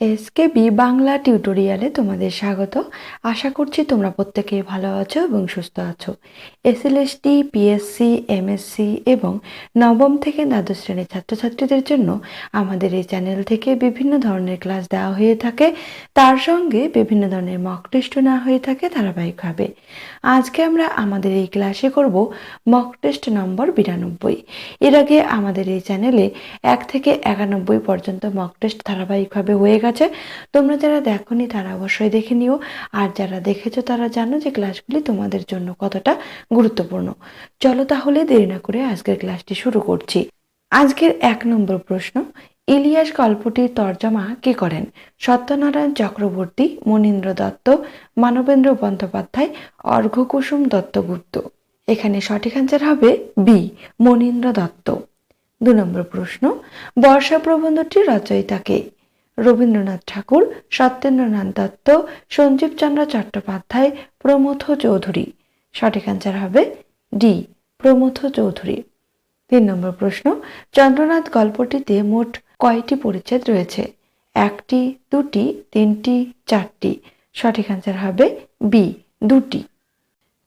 SKB Bangla টিউটোরিয়ালে তোমাদের স্বাগত। আশা করছি তোমরা প্রত্যেকেই ভালো আছো এবং সুস্থ আছো। এসএলএসটি পিএসসি এমএসসি এবং নবম থেকে দ্বাদশ শ্রেণির ছাত্রছাত্রীদের জন্য আমাদের এই চ্যানেল থেকে বিভিন্ন ধরনের ক্লাস দেওয়া হয়ে থাকে। তার সঙ্গে বিভিন্ন ধরনের মক টেস্টও নেওয়া হয়ে থাকে ধারাবাহিকভাবে। আজকে আমরা আমাদের এই ক্লাসে করব মক টেস্ট নম্বর বিরানব্বই। এর আগে আমাদের এই চ্যানেলে এক থেকে একানব্বই পর্যন্ত মক টেস্ট ধারাবাহিকভাবে হয়ে গেছে তোমরা যারা দেখোনি তারা অবশ্যই দেখে নিও। আর যারা দেখেছ তারা জানো যে ক্লাসগুলি তোমাদের জন্য কতটা গুরুত্বপূর্ণ। চলো তাহলে দেরি না করে আজকের ক্লাসটি শুরু করছি। আজকের এক নম্বর প্রশ্ন, ইলিয়াস গল্পটির তর্জমা কে করেন? সত্যনারায়ণ চক্রবর্তী, মনীন্দ্র দত্ত, মানবেন্দ্র বন্দ্যোপাধ্যায়, অর্ঘ্যকুসুম দত্তগুপ্ত। এখানে সঠিক অ্যান্সার হবে বি মনীন্দ্র দত্ত। দু নম্বর প্রশ্ন, বর্ষা প্রবন্ধটির রচয়িতাকে রবীন্দ্রনাথ ঠাকুর, সত্যেন্দ্রনাথ দত্ত সঞ্জীবচন্দ্র চট্টোপাধ্যায়, প্রমথ চৌধুরী। সঠিক অ্যান্সার হবে ডি, প্রমথ চৌধুরী। তিন নম্বর প্রশ্ন, চন্দ্রনাথ গল্পটিতে মোট কয়টি পরিচ্ছেদ রয়েছে? একটি, দুটি, তিনটি, চারটি। সঠিক অ্যান্সার হবে বি, দুটি।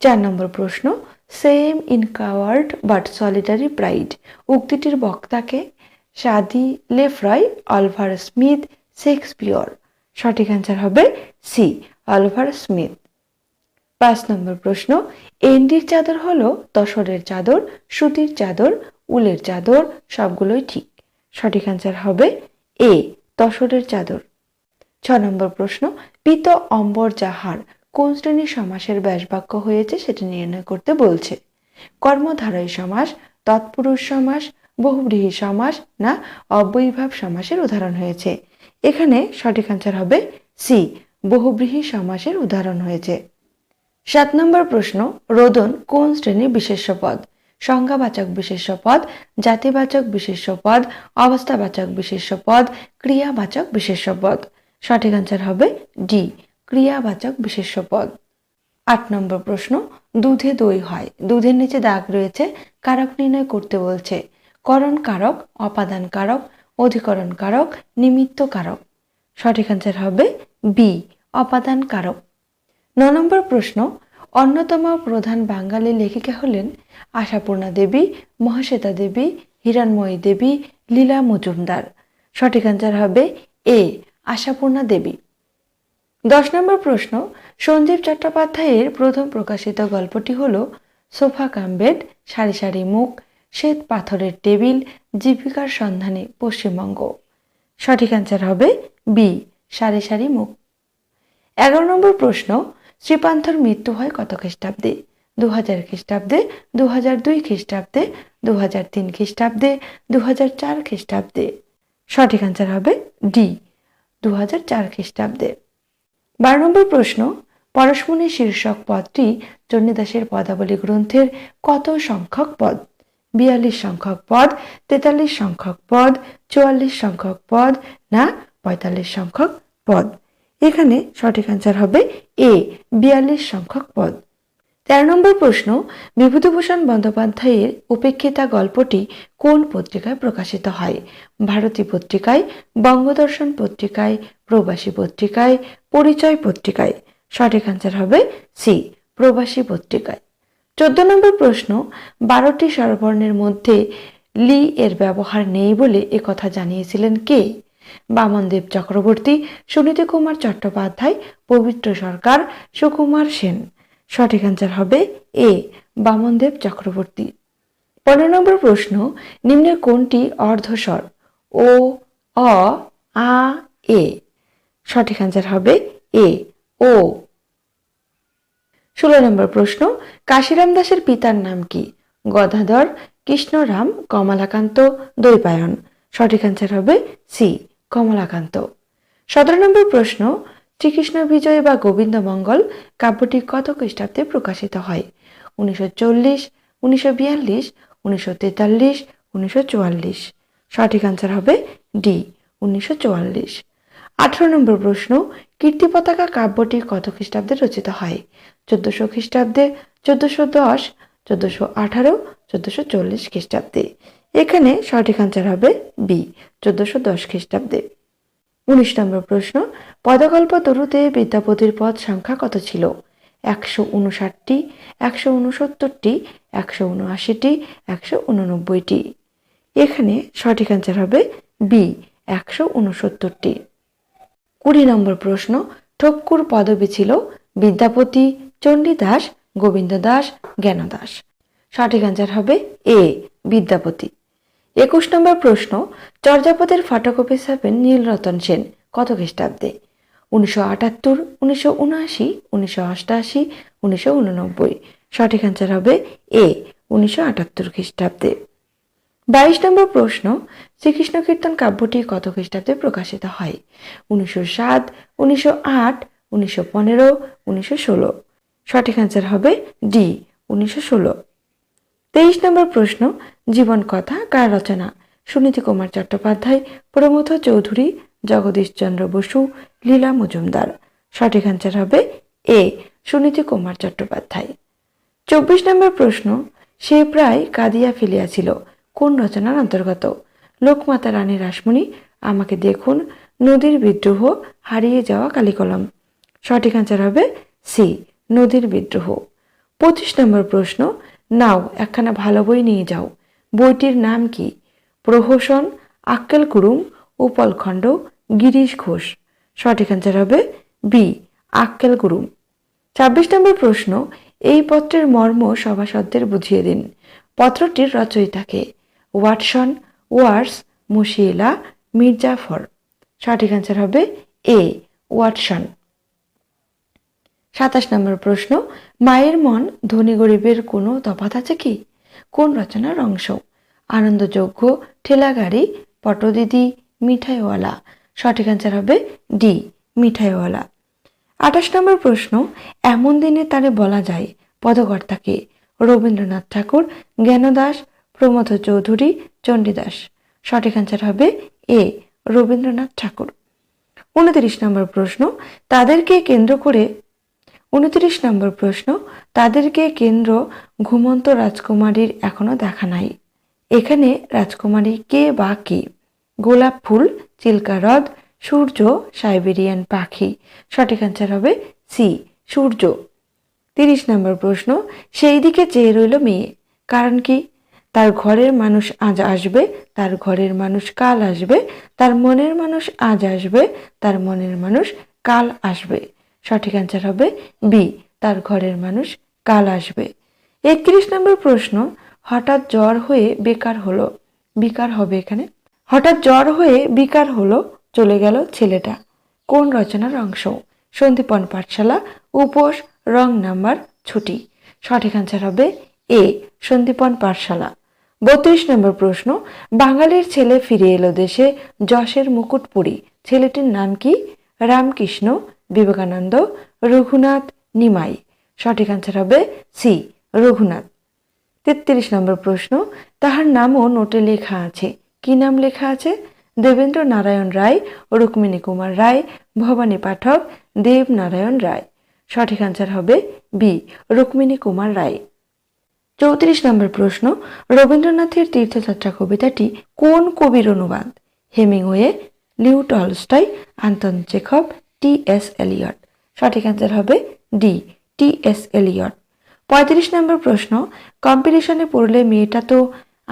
চার নম্বর প্রশ্ন same in coward but solitary pride উক্তিটির বক্তাকে Sadi Lefroy Oliver Smith, Shakespeare. সঠিক অ্যান্সার হবে সি অলভার স্মিথ। পাঁচ নম্বর প্রশ্ন, এন্ডির চাদর হলো তসরের চাদর, সুতির চাদর, উলের চাদর, সবগুলোই ঠিক। সঠিক অ্যান্সার হবে এ, তসরের চাদর। ছ নম্বর প্রশ্ন, পিত অম্বর যাহার কোন শ্রেণির সমাসের ব্যাসবাক্য হয়েছে সেটা নির্ণয় করতে বলছে। কর্মধারয় সমাস, তৎপুরুষ সমাস বহুব্রীহি সমাস না অব্যয়ীভাব সমাসের উদাহরণ হয়েছে। এখানে সঠিক অ্যান্সার হবে সি বহুব্রীহি সমাসের উদাহরণ হয়েছে। সাত নম্বর প্রশ্ন, রোদন কোন শ্রেণির বিশেষ্য পদ? সংজ্ঞাবাচক বিশেষ্য পদ, জাতিবাচক বিশেষ্য পদ, অবস্থাবাচক বিশেষ্য পদ, ক্রিয়াবাচক বিশেষ্য পদ। সঠিক অ্যান্সার হবে ডি ক্রিয়াবাচক বিশেষ্য পদ। আট নম্বর প্রশ্ন, দুধে দই হয়। দুধের নিচে দাগ রয়েছে, কারক নির্ণয় করতে বলছে। করণ কারক অপাদান কারক অধিকরণ কারক নিমিত্ত কারক সঠিক অ্যান্সার হবে বি অপাদান কারক ন নম্বর প্রশ্ন, অন্যতম প্রধান বাঙালি লেখিকা হলেন আশাপূর্ণা দেবী, মহাশ্বেতা দেবী, হিরণময়ী দেবী, লীলা মজুমদার। সঠিক অ্যান্সার হবে এ আশাপূর্ণা দেবী। দশ নম্বর প্রশ্ন, সঞ্জীব চট্টোপাধ্যায়ের প্রথম প্রকাশিত গল্পটি হল সোফা কামবেড সারি সারি মুখ শ্বেত পাথরের টেবিল, জীবিকার সন্ধানে পশ্চিমবঙ্গ। সঠিক অ্যান্সার হবে বি সারি সারি মুখ। এগারো নম্বর প্রশ্ন, শ্রীপান্থর মৃত্যু হয় কত খ্রিস্টাব্দে? দু হাজার খ্রিস্টাব্দে দু হাজার দুই খ্রিস্টাব্দে দু হাজার তিন খ্রিস্টাব্দে দু হাজার চার খ্রিস্টাব্দে। সঠিক অ্যান্সার হবে ডি দু হাজার চার খ্রিস্টাব্দে। বারো নম্বর প্রশ্ন পরশমণি শীর্ষক পদটি চণ্ডীদাসের পদাবলী গ্রন্থের কত সংখ্যক পদ? বিয়াল্লিশ সংখ্যক পদ, তেতাল্লিশ সংখ্যক পদ, চুয়াল্লিশ সংখ্যক পদ না পঁয়তাল্লিশ সংখ্যক পদ। এখানে সঠিক অ্যান্সার হবে এ বিয়াল্লিশ সংখ্যক পদ। তেরো নম্বর প্রশ্ন, বিভূতিভূষণ বন্দ্যোপাধ্যায়ের উপেক্ষিতা গল্পটি কোন পত্রিকায় প্রকাশিত হয়? ভারতী পত্রিকায়, বঙ্গদর্শন পত্রিকায়, প্রবাসী পত্রিকায়, পরিচয় পত্রিকায়? সঠিক অ্যান্সার হবে সি প্রবাসী পত্রিকায়। চোদ্দ নম্বর প্রশ্ন, বারোটি স্বরবর্ণের মধ্যে লি এর ব্যবহার নেই বলে কথা জানিয়েছিলেন কে? বামনদেব চক্রবর্তী, সুনীতি কুমার চট্টোপাধ্যায়, পবিত্র সরকার, সুকুমার সেন। সঠিক অ্যান্সার হবে এ, বামনদেব চক্রবর্তী। পনেরো নম্বর প্রশ্ন নিম্নের কোনটি অর্ধস্বর? ও, অ, আ, এ। সঠিক অ্যান্সার হবে এ, ও। ষোলো নম্বর প্রশ্ন, কাশিরাম দাসের পিতার নাম কি? গদাধর, কৃষ্ণরাম, কমলাকান্ত, দৈপায়ন। সঠিক অ্যান্সার হবে সি, কমলাকান্ত। সতেরো নম্বর প্রশ্ন, শ্রীকৃষ্ণ বিজয় বা গোবিন্দমঙ্গল কাব্যটি কত খ্রিস্টাব্দে প্রকাশিত হয়? উনিশশো চল্লিশ, উনিশশো বিয়াল্লিশ, উনিশশো তেতাল্লিশ, উনিশশো চুয়াল্লিশ। সঠিক অ্যান্সার হবে ডি, উনিশশো চুয়াল্লিশ। আঠারো নম্বর প্রশ্ন, কীর্তি পতাকা কাব্যটি কত খ্রিস্টাব্দে রচিত হয়? চোদ্দশো খ্রিস্টাব্দে, চোদ্দশো দশ, চোদ্দশো আঠারো, চোদ্দশো চল্লিশ খ্রিস্টাব্দে। এখানে সঠিক অ্যান্সার হবে বি চোদ্দশো দশ খ্রিস্টাব্দে। উনিশ নম্বর প্রশ্ন, পদকল্প তরুতে বিদ্যাপতির পদ সংখ্যা কত ছিল? একশো উনষাটটি, একশো উনসত্তরটি, একশো উনআশিটি, একশো উননব্বইটি। এখানে সঠিক অ্যান্সার হবে বি একশো উনসত্তরটি। কুড়ি নম্বর প্রশ্ন, ঠক্কুর পদবী ছিল বিদ্যাপতি, চণ্ডীদাস গোবিন্দ দাস জ্ঞান দাস সঠিক অ্যান্সার হবে এ বিদ্যাপতি। একুশ নম্বর প্রশ্ন, চর্যাপদের ফটোকপি ছাপেন নীলরতন সেন কত খ্রিস্টাব্দে? উনিশশো আটাত্তর, উনিশশো উনআশি, উনিশশো অষ্টাশি, উনিশশো উননব্বই। সঠিক অ্যান্সার হবে এ উনিশশো আটাত্তর খ্রিস্টাব্দে। বাইশ নম্বর প্রশ্ন, শ্রীকৃষ্ণ কীর্তন কাব্যটি কত খ্রিস্টাব্দে প্রকাশিত হয়? উনিশশো সাত, উনিশশো আট, উনিশশো পনেরো, উনিশশো ষোলো। সঠিক অ্যান্সার হবে ডি, উনিশশো ষোলো। তেইশ নম্বর প্রশ্ন, জীবন কথা কার রচনা? সুনীতি কুমার চট্টোপাধ্যায় প্রমথ চৌধুরী জগদীশচন্দ্র বসু, লীলা মজুমদার। সঠিক অ্যান্সার হবে এ, সুনীতি কুমার চট্টোপাধ্যায়। চব্বিশ নম্বর প্রশ্ন, সে প্রায় কাঁদিয়া ফেলিয়াছিল। কোন রচনার অন্তর্গত? লোকমাতা রানী রাসমণি, আমাকে দেখুন, নদীর বিদ্রোহ, হারিয়ে যাওয়া কালিকলম। সঠিক অ্যান্সার হবে সি, নদীর বিদ্রোহ। পঁচিশ নম্বর প্রশ্ন, নাও, একখানা ভালো বই নিয়ে যাও। বইটির নাম কি? প্রহসন, আক্কেল কুরুম উপলখণ্ড গিরিশ ঘোষ। সঠিক অ্যান্সার হবে বি, আক্কেল কুরুম। ছাব্বিশ নম্বর প্রশ্ন, এই পত্রের মর্ম সভাসদদের বুঝিয়ে দিন। পত্রটির রচয়িতাকে ওয়াটসন, ওয়ার্স মুশিয়েলা মির্জাফর। সঠিক অ্যান্সার হবে এ ওয়াটসন। সাতাশ নম্বর প্রশ্ন, মায়ের মন ধনী গরিবের কোনো তফাত আছে কি? কোন রচনার অংশ? আনন্দযোগ্য ঠেলাগাড়ি, পটদিদি, মিঠাইওয়ালা। সঠিক অ্যান্সার হবে ডি মিঠাইওয়ালা। আঠাশ নম্বর প্রশ্ন, এমন দিনে তারে বলা যায় পদকর্তাকে? রবীন্দ্রনাথ ঠাকুর, জ্ঞানদাস প্রমথ চৌধুরী চণ্ডীদাস সঠিক অ্যান্সার হবে এ, রবীন্দ্রনাথ ঠাকুর। উনত্রিশ নম্বর প্রশ্ন, তাদেরকে কেন্দ্র করে, উনত্রিশ নম্বর প্রশ্ন, তাদেরকে কেন্দ্র ঘুমন্ত রাজকুমারীর এখনও দেখা নাই। এখানে রাজকুমারী কে বা কে? গোলাপ ফুল, চিল্কা হ্রদ সূর্য, সাইবেরিয়ান পাখি। সঠিক অ্যান্সার হবে সি, সূর্য। তিরিশ নম্বর প্রশ্ন সেই দিকে চেয়ে রইল মেয়ে। কারণ কি? তার ঘরের মানুষ আজ আসবে, তার ঘরের মানুষ কাল আসবে, তার মনের মানুষ আজ আসবে, তার মনের মানুষ কাল আসবে। সঠিক অ্যান্সার হবে বি তার ঘরের মানুষ কাল আসবে। একত্রিশ নম্বর প্রশ্ন, হঠাৎ জ্বর হয়ে বেকার হলো, বিকার হবে এখানে। হঠাৎ জ্বর হয়ে বিকার হলো, চলে গেল ছেলেটা। কোন রচনার অংশ? সন্দীপন পাঠশালা, উপোস, রং নাম্বার, ছুটি। সঠিক অ্যান্সার হবে এ সন্দীপন পাঠশালা। বত্রিশ নম্বর প্রশ্ন, বাঙালির ছেলে ফিরে এলো দেশে যশের মুকুটপুরী। ছেলেটির নাম কি? রামকৃষ্ণ, বিবেকানন্দ, রঘুনাথ নিমাই। সঠিক অ্যান্সার হবে সি রঘুনাথ। তেত্রিশ নম্বর প্রশ্ন, তাহার নামও নোটে লেখা আছে। কি নাম লেখা আছে? দেবেন্দ্র নারায়ণ রায়, রুক্মিণী কুমার রায়, ভবানী পাঠক দেব নারায়ণ রায়। সঠিক অ্যান্সার হবে বি রুক্মিণী কুমার রায়। চৌত্রিশ নম্বর প্রশ্ন, রবীন্দ্রনাথের তীর্থযাত্রা কবিতাটি কোন কবির অনুবাদ? Hemingway, Leo Tolstoy Anton Chekhov T S Eliot. সঠিক অ্যান্সার হবে ডি, টি এস এলিয়ট। পঁয়ত্রিশ নম্বর প্রশ্ন কম্পিটিশনে পড়লে মেয়েটা তো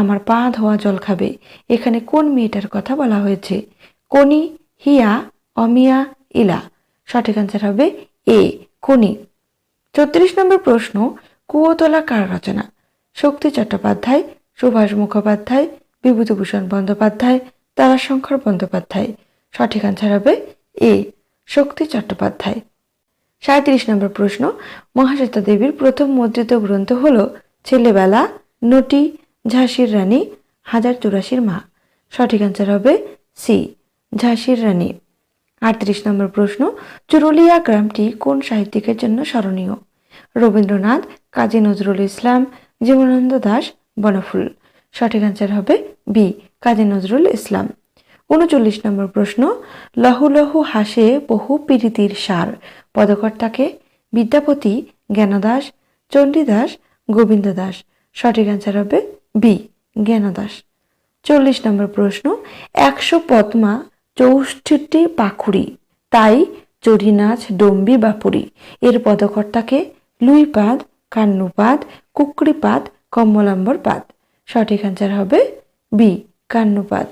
আমার পা ধোয়া জল খাবে। এখানে কোন মেয়েটার কথা বলা হয়েছে? কনি, হিয়া, অমিয়া, ইলা। সঠিক অ্যান্সার হবে এ খনি চৌত্রিশ নম্বর প্রশ্ন কুয়োতলা কার রচনা? শক্তি চট্টোপাধ্যায়, সুভাষ মুখোপাধ্যায়, বিভূতিভূষণ বন্দ্যোপাধ্যায়, তারাশঙ্কর বন্দ্যোপাধ্যায়। সঠিক অ্যান্সার হবে এ শক্তি চট্টোপাধ্যায়। সাঁত্রিশ নম্বর প্রশ্ন, মহাশ্বেতা দেবীর প্রথম মুদ্রিত গ্রন্থ হল ছেলেবেলা, নটি, ঝাঁসির রানী, হাজার চুরাশির মা। সঠিক অ্যান্সার হবে সি ঝাঁসির রানী। আটত্রিশ নম্বর প্রশ্ন, চুরুলিয়া গ্রামটি কোন সাহিত্যিকের জন্য স্মরণীয়? রবীন্দ্রনাথ, কাজী নজরুল ইসলাম, জীবনানন্দ দাস, বনফুল। সঠিক অ্যান্সার হবে বি কাজী নজরুল ইসলাম। উনচল্লিশ নম্বর প্রশ্ন, লহু লহু হাসে বহু পীড়িতির সার। পদকর্তাকে বিদ্যাপতি জ্ঞানদাস, চণ্ডীদাস গোবিন্দ দাস সঠিক অ্যান্সার হবে বি জ্ঞানদাস। চল্লিশ নম্বর প্রশ্ন, একশো পদ্মা চৌষ্ঠটি পাখুরি তাই চড়ি নাচ ডম্বি বাপুরি এর পদকর্তাকে লুইপাদ, কান্নুপাদ, কুকরিপাদ কমলাম্বর পাদ সঠিক অ্যান্সার হবে বি, কান্নুপাদ।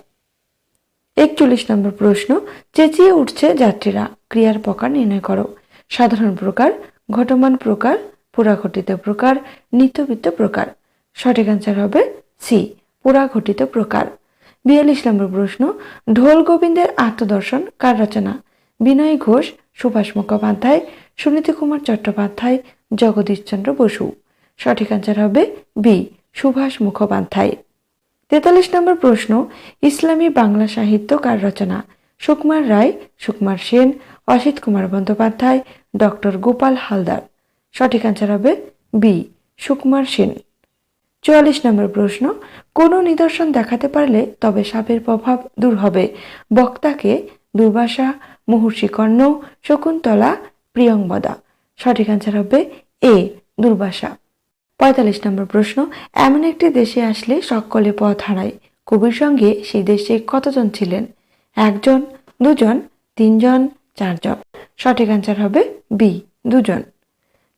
একচল্লিশ নম্বর প্রশ্ন, চেঁচিয়ে উঠছে যাত্রীরা, ক্রিয়ার প্রকার নির্ণয় করো। সাধারণ প্রকার, ঘটমান প্রকার, পুরাঘটিত প্রকার, নিত্যবিত্ত প্রকার। সঠিক অ্যান্সার হবে সি, পুরাঘটিত প্রকার। বিয়াল্লিশ নম্বর প্রশ্ন, ঢোল গোবিন্দের আত্মদর্শন কার রচনা? বিনয় ঘোষ, সুভাষ মুখোপাধ্যায়, সুনীতি কুমার চট্টোপাধ্যায় জগদীশচন্দ্র বসু। সঠিক অ্যান্সার হবে বি সুভাষ মুখোপাধ্যায়। তেতাল্লিশ নম্বর প্রশ্ন, ইসলামী বাংলা সাহিত্য কার রচনা? সুকুমার রায়, সুকুমার সেন, অসিত কুমার বন্দ্যোপাধ্যায়, ডক্টর গোপাল হালদার। সঠিক অ্যান্সার হবে বি সুকুমার সেন। চুয়াল্লিশ নম্বর প্রশ্ন, কোনো নিদর্শন দেখাতে পারলে তবে সাপের প্রভাব দূর হবে। বক্তাকে দুর্বাসা, মহর্ষি কর্ণ, শকুন্তলা প্রিয়ংবদা সঠিক অ্যান্সার হবে এ দুর্বাসা। পঁয়তাল্লিশ নম্বর প্রশ্ন, এমন একটি দেশে আসলে সকলে পথ হারায়। কবির সঙ্গে সেই দেশে কতজন ছিলেন? একজন, দুজন, তিনজন, চারজন? সঠিক অ্যান্সার হবে বি দুজন।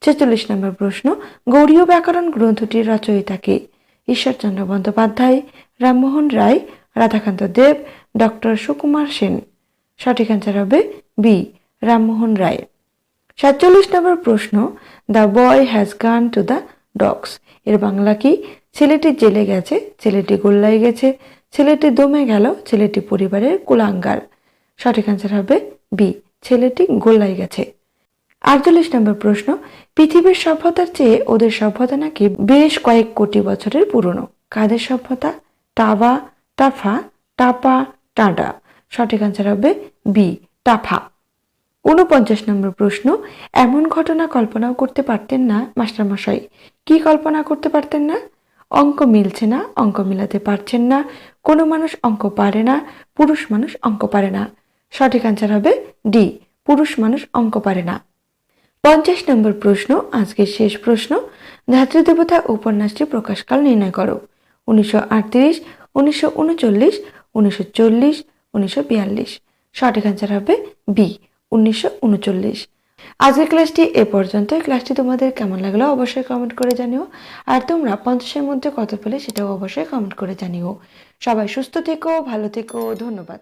ছেচল্লিশ নম্বর প্রশ্ন, গৌরীয় ব্যাকরণ গ্রন্থটির রচয়িতাকে ঈশ্বরচন্দ্র বন্দ্যোপাধ্যায়, রামমোহন রায়, রাধাকান্ত দেব, ডক্টর সুকুমার সেন। সঠিক অ্যান্সার হবে বি রামমোহন রায়। সাতচল্লিশ নম্বর প্রশ্ন the boy has gone to the dogs এর বাংলা কি? ছেলেটি জেলে গেছে, ছেলেটি গোল্লায় গেছে, ছেলেটি দমে গেল, ছেলেটি পরিবারের কুলাঙ্গার। সঠিক অ্যান্সার হবে বি ছেলেটি গোল্লায় গেছে। আটচল্লিশ নম্বর প্রশ্ন, পৃথিবীর সভ্যতার চেয়ে ওদের সভ্যতা নাকি বেশ কয়েক কোটি বছরের পুরনো? কাদের সভ্যতা? টাবা টাফা, টাপা, টাডা। সঠিক অ্যান্সার হবে বি টাফা। উনপঞ্চাশ নম্বর প্রশ্ন, এমন ঘটনা কল্পনাও করতে পারতেন না মাস্টারমশাই। কি কল্পনা করতে পারতেন না? অঙ্ক মিলছে না, অঙ্ক মিলাতে পারছেন না, কোনো মানুষ অঙ্ক পারে না, পুরুষ মানুষ অঙ্ক পারে না। সঠিক অ্যান্সার হবে ডি পুরুষ মানুষ অঙ্ক পারে না। পঞ্চাশ নম্বর প্রশ্ন, আজকের শেষ প্রশ্ন ধাত্রীদেবতা উপন্যাসটি প্রকাশকাল নির্ণয় করো। উনিশশো আটত্রিশ, উনিশশো উনচল্লিশ, উনিশশো চল্লিশ, উনিশশো বিয়াল্লিশ। সঠিক অ্যান্সার হবে বি উনিশশো উনচল্লিশ। আজকের ক্লাসটি এ পর্যন্ত ক্লাসটি তোমাদের কেমন লাগল অবশ্যই কমেন্ট করে জানিও। আর তোমরা পঞ্চাশের মধ্যে কত পেলে সেটাও অবশ্যই কমেন্ট করে জানিও। সবাই সুস্থ থেকো, ভালো থেকো, ধন্যবাদ।